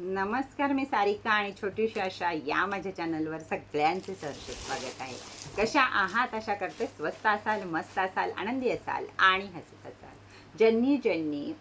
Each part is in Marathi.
नमस्कार मी सारिका आणि छोटीशी आशा या माझ्या चॅनलवर सगळ्यांचे सहर्ष स्वागत आहे. कशा आहात? अशा करते. स्वस्त असाल मस्त असाल आनंदी असाल आणि हसत असाल. ज्यांनी ज्यांनी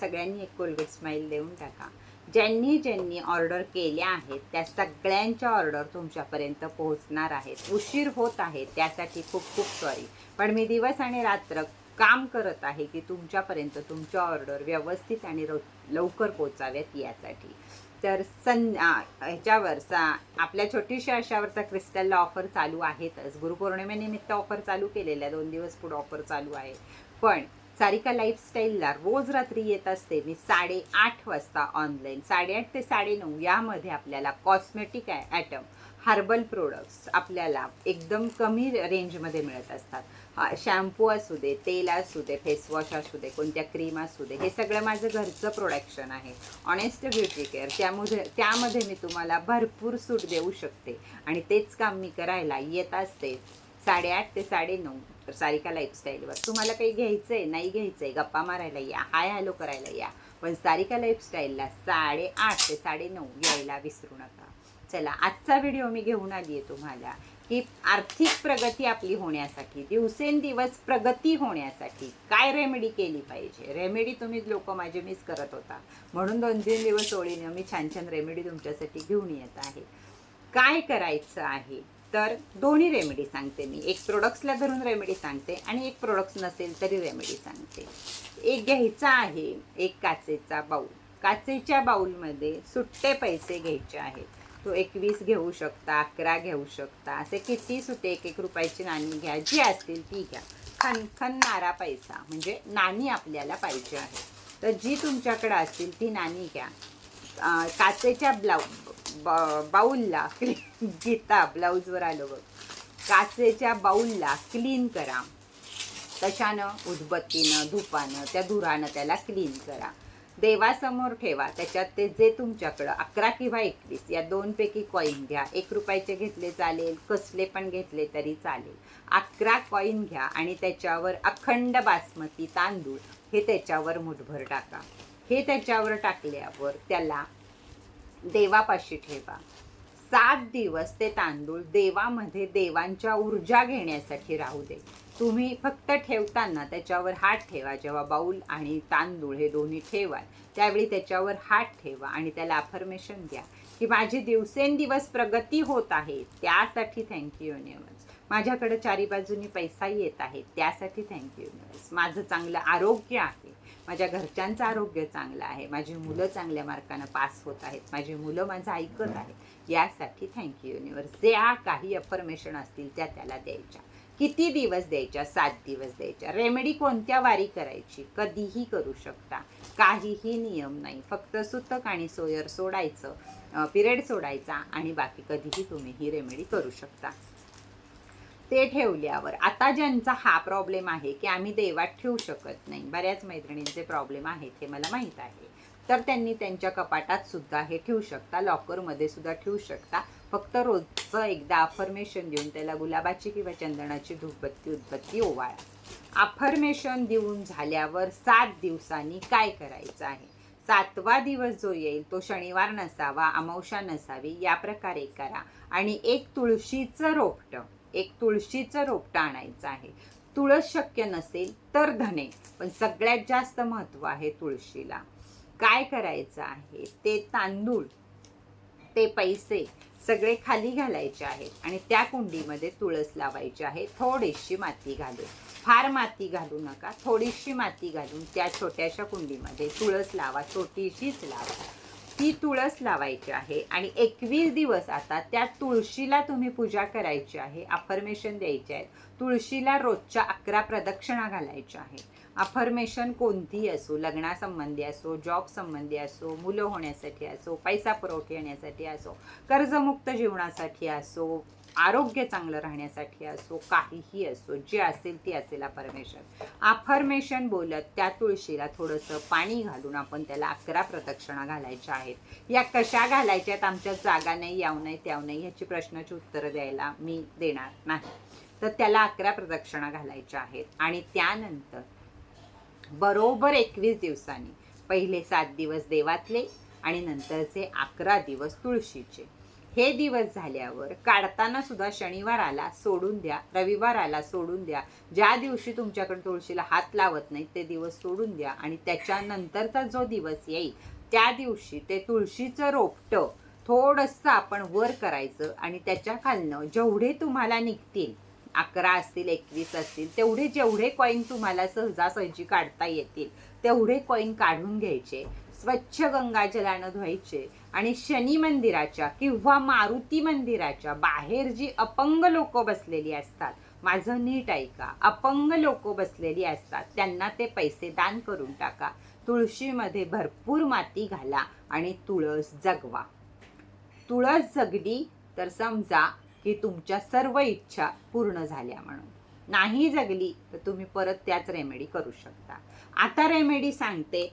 सगळ्यांनी एक कोलगेट स्माईल देऊन टाका. ज्यांनी ज्यांनी ऑर्डर केल्या आहेत त्या सगळ्यांच्या ऑर्डर तुमच्यापर्यंत पोहोचणार आहेत. उशीर होत आहे त्यासाठी खूप खूप सॉरी पण मी दिवस आणि रात्र काम करत आहे की तुमच्यापर्यंत तुमच्या ऑर्डर व्यवस्थित आणि लवकर पोचाव्यात यासाठी. तर सं ह्याच्यावर सा आपल्या छोटीशा अशावरचा क्रिस्टलला ऑफर चालू आहेतच गुरुपौर्णिमेनिमित्त ऑफर चालू केलेल्या दोन दिवस पुढे ऑफर चालू आहे. पण सारिका लाईफस्टाईलला रोज रात्री येत असते. मी साडेआठ वाजता ऑनलाईन साडेआठ ते साडेनऊ यामध्ये आपल्याला कॉस्मेटिक ॲटम हर्बल प्रोडक्ट्स आपल्याला एकदम कमी रेंजमध्ये मिळत असतात. हा, शॅम्पू असू दे तेल असू दे फेसवॉश असू दे कोणत्या क्रीम असू दे हे सगळं माझं घरचं प्रोडक्शन आहे. ऑनेस्ट ब्युटी केअर त्यामध्ये त्यामध्ये मी तुम्हाला भरपूर सूट देऊ शकते. आणि तेच काम मी करायला येत असते. साडेआठ ते साडेनऊ तर सारिका लाईफस्टाईलवर तुम्हाला काही घ्यायचं आहे नाही घ्यायचं आहे गप्पा मारायला या हाय हॅलो करायला या. पण सारिका लाईफस्टाईलला साडेआठ ते साडेनऊ यायला विसरू नका. चला आजचा व्हिडिओ मी घेऊन आली आहे तुम्हाला. की आर्थिक प्रगती आपली होण्यासाठी दिवसेंदिवस प्रगती होण्यासाठी काय रेमेडी केली पाहिजे? रेमेडी तुम्ही लोक माझे मिस करत होता. म्हणून दोन तीन दिवस ओळीने मी छान छान रेमेडी तुमच्यासाठी घेऊन येत आहे. काय करायचं आहे? तर दोन्ही रेमेडी सांगते मी. एक प्रोडक्ट्सला धरून रेमेडी सांगते आणि एक प्रोडक्ट्स नसेल तरी रेमेडी सांगते. एक घ्यायचा आहे एक काचेचा बाऊल काचेच्या बाऊलमध्ये सुट्टे पैसे घ्यायचे आहेत. तो एकवीस घेऊ शकता अकरा घेऊ शकता. असे किती सुटे एक एक रुपयाची नाणी घ्या. जी असतील ती घ्या. खन खनणारा पैसा. म्हणजे नाणी आपल्याला पाहिजे आहे. तर जी तुमच्याकडे असतील ती नाणी घ्या. काचेच्या ब्लाऊ ब- बाऊलला क्लीन गीता ब्लाऊजवर आलो बघ. काचेच्या बाऊलला क्लीन करा. तशानं उदबत्तीनं धुपानं त्या धुरानं त्याला क्लीन करा. देवासमोर ठेवा त्याच्यात ते जे तुमच्याकडं अकरा किंवा एकवीस या दोनपैकी कॉईन घ्या. एक रुपयाचे घेतले चालेल कसले पण घेतले तरी चालेल. अकरा कॉईन घ्या आणि त्याच्यावर अखंड बासमती तांदूळ हे त्याच्यावर मुठभर टाका. हे त्याच्यावर टाकल्यावर त्याला देवापाशी ठेवा. सात दिवस ते तांदूळ देवामध्ये देवांच्या ऊर्जा घेण्यासाठी राहू दे. तुम्ही फक्त ठेवताना त्याच्यावर हात ठेवा. जेव्हा बाऊल आणि तांदूळ हे दोन्ही ठेवाल त्यावेळी त्याच्यावर हात ठेवा आणि त्याला अफर्मेशन द्या की माझी दिवसेंदिवस प्रगती होत आहे. त्यासाठी थँक्यू युनिवर्स माझ्याकडं चारी बाजूनी पैसा येत आहे. त्यासाठी थँक्यू युनिवर्स माझं चांगलं आरोग्य आहे. माझ्या घरच्यांचं आरोग्य चांगलं आहे. माझी मुलं चांगल्या मार्कानं पास होत आहेत. माझी मुलं माझं ऐकत आहेत. यासाठी थँक्यू युनिवर्स ज्या काही अफर्मेशन असतील त्या त्याला द्यायच्या. किती दिवस द्यायच्या? सात दिवस द्यायच्या. रेमेडी कोणत्या वारी करायची? कधीही करू शकता. काहीही नियम नाही. फक्त सुतक आणि सोयर सोडायचं पिरियड सोडायचा आणि बाकी कधीही तुम्ही ही रेमेडी करू शकता. ते ठेवल्यावर आता ज्यांचा हा प्रॉब्लेम आहे की आम्ही देवात ठेवू शकत नाही बऱ्याच मैत्रिणींचे प्रॉब्लेम आहेत हे मला माहीत आहे. तर त्यांनी त्यांच्या कपाटात सुद्धा हे ठेवू शकता लॉकरमध्ये सुद्धा ठेवू शकता. फक्त रोजचं एकदा अफर्मेशन देऊन त्याला गुलाबाची किंवा चंदनाची धूपबत्ती उदबत्ती ओवाळा. अफर्मेशन देऊन झाल्यावर सात दिवसांनी काय करायचं आहे? सातवा दिवस जो येईल तो शनिवार नसावा अमावशा नसावी या प्रकारे करा. आणि एक तुळशीचं रोपटं एक तुळशीचं रोपटं आणायचं आहे. तुळस शक्य नसेल तर धने पण सगळ्यात जास्त महत्त्व आहे तुळशीला. काय करायचं आहे? ते तांदूळ ते पैसे सगळे खाली घालायचे आहेत आणि त्या कुंडीमध्ये तुळस लावायची आहे. थोडीशी माती घालून. फार माती घालू नका. थोडीशी माती घालून त्या छोट्याशा कुंडीमध्ये तुळस लावा छोटीशीच लावा. ती तुळस लावायची आहे आणि एकवीस दिवस आता त्या तुळशीला तुम्ही पूजा करायची आहे अफर्मेशन द्यायचे आहेत तुळशीला रोजच्या अकरा प्रदक्षिणा घालायच्या आहेत. अफर्मेशन कोणतीही असो लग्नासंबंधी असो जॉब संबंधी असो मुलं होण्यासाठी असो पैसा पुरवठा येण्यासाठी असो कर्जमुक्त जीवनासाठी असो आरोग्य चांगलं राहण्यासाठी असो काहीही असो जे असेल ती असेल अफर्मेशन अफर्मेशन बोलत त्या तुळशीला थोडंसं पाणी घालून आपण त्याला अकरा प्रदक्षिणा घालायच्या आहेत. या कशा घालायच्या आहेत आमच्या जागा नाही याव नाही त्याव नाही ह्याची प्रश्नाची उत्तरं द्यायला मी देणार नाही. तर त्याला अकरा प्रदक्षिणा घालायच्या आहेत. आणि त्यानंतर बरोबर एकवीस दिवसांनी पहिले सात दिवस देवातले आणि नंतरचे अकरा दिवस तुळशीचे. हे दिवस झाल्यावर काढताना सुद्धा शनिवार आला सोडून द्या. रविवार आला सोडून द्या. ज्या दिवशी तुमच्याकडे तुळशीला हात लावत नाही ते दिवस सोडून द्या. आणि त्याच्यानंतरचा जो दिवस येईल त्या दिवशी ते तुळशीचं रोपटं थोडंसं आपण वर करायचं आणि त्याच्या खालनं जेवढे तुम्हाला निघतील अकरा असतील एकवीस असतील तेवढे जेवढे कॉईन तुम्हाला सहजासहजी काढता येतील तेवढे कॉईन काढून घ्यायचे. स्वच्छ गंगाजलानं धुवायचे आणि शनी मंदिराच्या किंवा मारुती मंदिराच्या बाहेर जी अपंग लोक बसलेली असतात माझं नीट ऐका अपंग लोक बसलेली असतात त्यांना ते पैसे दान करून टाका तुळशीमध्ये भरपूर माती घाला आणि तुळस जगवा. तुळस जगली तर समजा की तुमच्या सर्व इच्छा पूर्ण झाल्या म्हणून. नाही जगली तर तुम्ही परत त्याच रेमेडी करू शकता. आता रेमेडी सांगते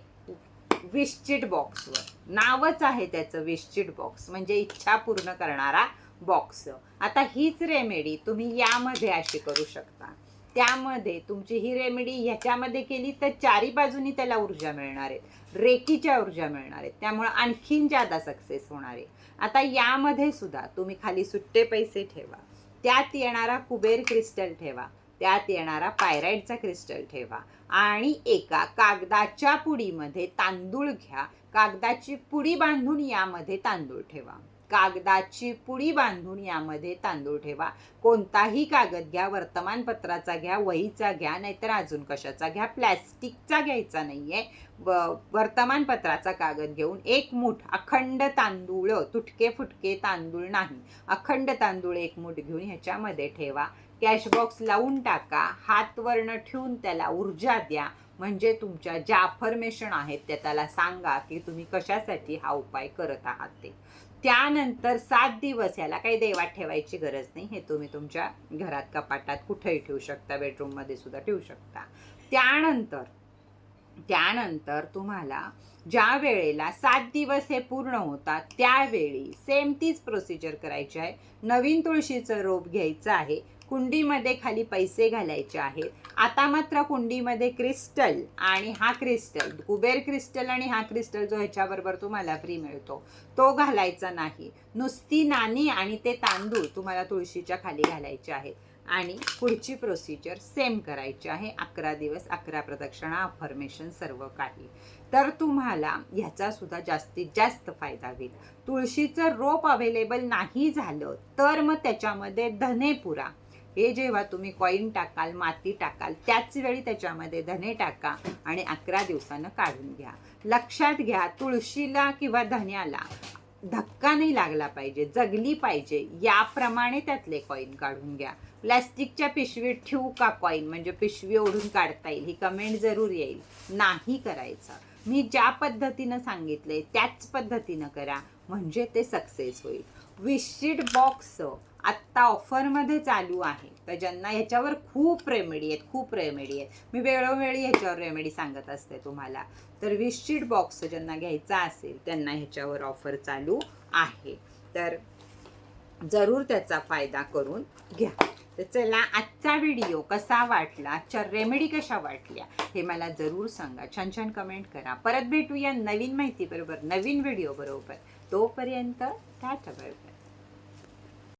विश्चिट बॉक्सवर. नावच आहे त्याचं विश्चिट बॉक्स. म्हणजे इच्छा पूर्ण करणारा बॉक्स. आता हीच रेमेडी तुम्ही यामध्ये अशी करू शकता. त्यामध्ये तुमची ही रेमेडी ह्याच्यामध्ये केली तर चारी बाजूनी त्याला ऊर्जा मिळणार आहेत रेकीच्या ऊर्जा मिळणार आहेत त्यामुळे आणखीन जादा सक्सेस होणार आहे. आता यामध्ये सुद्धा तुम्ही खाली सुट्टे पैसे ठेवा. त्यात येणारा कुबेर क्रिस्टल ठेवा. त्यात येणारा पायराईडचा क्रिस्टल ठेवा. आणि एका कागदाच्या पुडीमध्ये तांदूळ घ्या. कागदाची पुडी बांधून यामध्ये तांदूळ ठेवा. कागदाची पुडी बांधून यामध्ये तांदूळ ठेवा. कोणताही कागद घ्या वर्तमानपत्राचा घ्या वहीचा घ्या नाहीतर अजून कशाचा घ्या. प्लॅस्टिकचा घ्यायचा नाहीये. व- वर्तमानपत्राचा कागद घेऊन एक मूठ अखंड तांदूळ तुटके फुटके तांदूळ नाही. अखंड तांदूळ एक मूठ घेऊन ह्याच्यामध्ये ठेवा. कॅश बॉक्स लावून टाका हात वर्ण ठेवून त्याला ऊर्जा द्या. म्हणजे तुमच्या ज्या अफर्मेशन आहेत त्या त्याला सांगा की तुम्ही कशासाठी हा उपाय करत आहात ते. त्यानंतर सात दिवस याला काही देवात ठेवायची गरज नाही. हे तुम्ही तुमच्या घरात कपाटात कुठेही ठेवू शकता बेडरूममध्ये सुद्धा ठेवू शकता. त्यानंतर त्यानंतर तुम्हाला ज्या वेळेला सात दिवस हे पूर्ण होतात त्यावेळी सेम तीच प्रोसिजर करायची आहे. नवीन तुळशीचं रोप घ्यायचं आहे. कुंडीमध्ये खाली पैसे घालायचे आहेत. आता मात्र कुंडीमध्ये क्रिस्टल आणि हा क्रिस्टल कुबेर क्रिस्टल आणि हा क्रिस्टल जो ह्याच्याबरोबर तुम्हाला फ्री मिळतो तो घालायचा नाही. नुसती नाणी आणि ते तांदूळ तुम्हाला तुळशीच्या खाली घालायचे आहेत. आणि पुढची प्रोसिजर सेम करायची आहे. अकरा दिवस अकरा प्रदक्षिणा अफर्मेशन सर्व काही. तर तुम्हाला ह्याचा सुद्धा जास्तीत जास्त फायदा होईल. तुळशीचं रोप अवेलेबल नाही झालं तर मग त्याच्यामध्ये धनेपुरा हे जेव्हा तुम्ही कॉईन टाकाल माती टाकाल त्याच वेळी त्याच्यामध्ये धने टाका आणि अकरा दिवसानं काढून घ्या. लक्षात घ्या तुळशीला किंवा धन्याला धक्का नाही लागला पाहिजे जगली पाहिजे याप्रमाणे त्यातले कॉईन काढून घ्या. प्लॅस्टिकच्या पिशवीत ठेवू का कॉईन म्हणजे पिशवी ओढून काढता येईल ही कमेंट जरूर येईल. नाही करायचं. मी ज्या पद्धतीनं सांगितले त्याच पद्धतीनं करा म्हणजे ते सक्सेस होईल. विशिट बॉक्स आत्ता ऑफरमध्ये चालू आहे. तर ज्यांना ह्याच्यावर खूप रेमेडी आहेत खूप रेमेडी आहेत. मी वेळोवेळी ह्याच्यावर रेमेडी सांगत असते तुम्हाला. तर विशिट बॉक्स ज्यांना घ्यायचा असेल त्यांना ह्याच्यावर ऑफर चालू आहे. तर जरूर त्याचा फायदा करून घ्या. तर चला आजचा व्हिडिओ कसा वाटला? आजच्या रेमेडी कशा वाटल्या? हे मला जरूर सांगा. छान छान कमेंट करा. परत भेटूया नवीन माहितीबरोबर नवीन व्हिडिओ बरोबर. तोपर्यंत टाटा बरोबर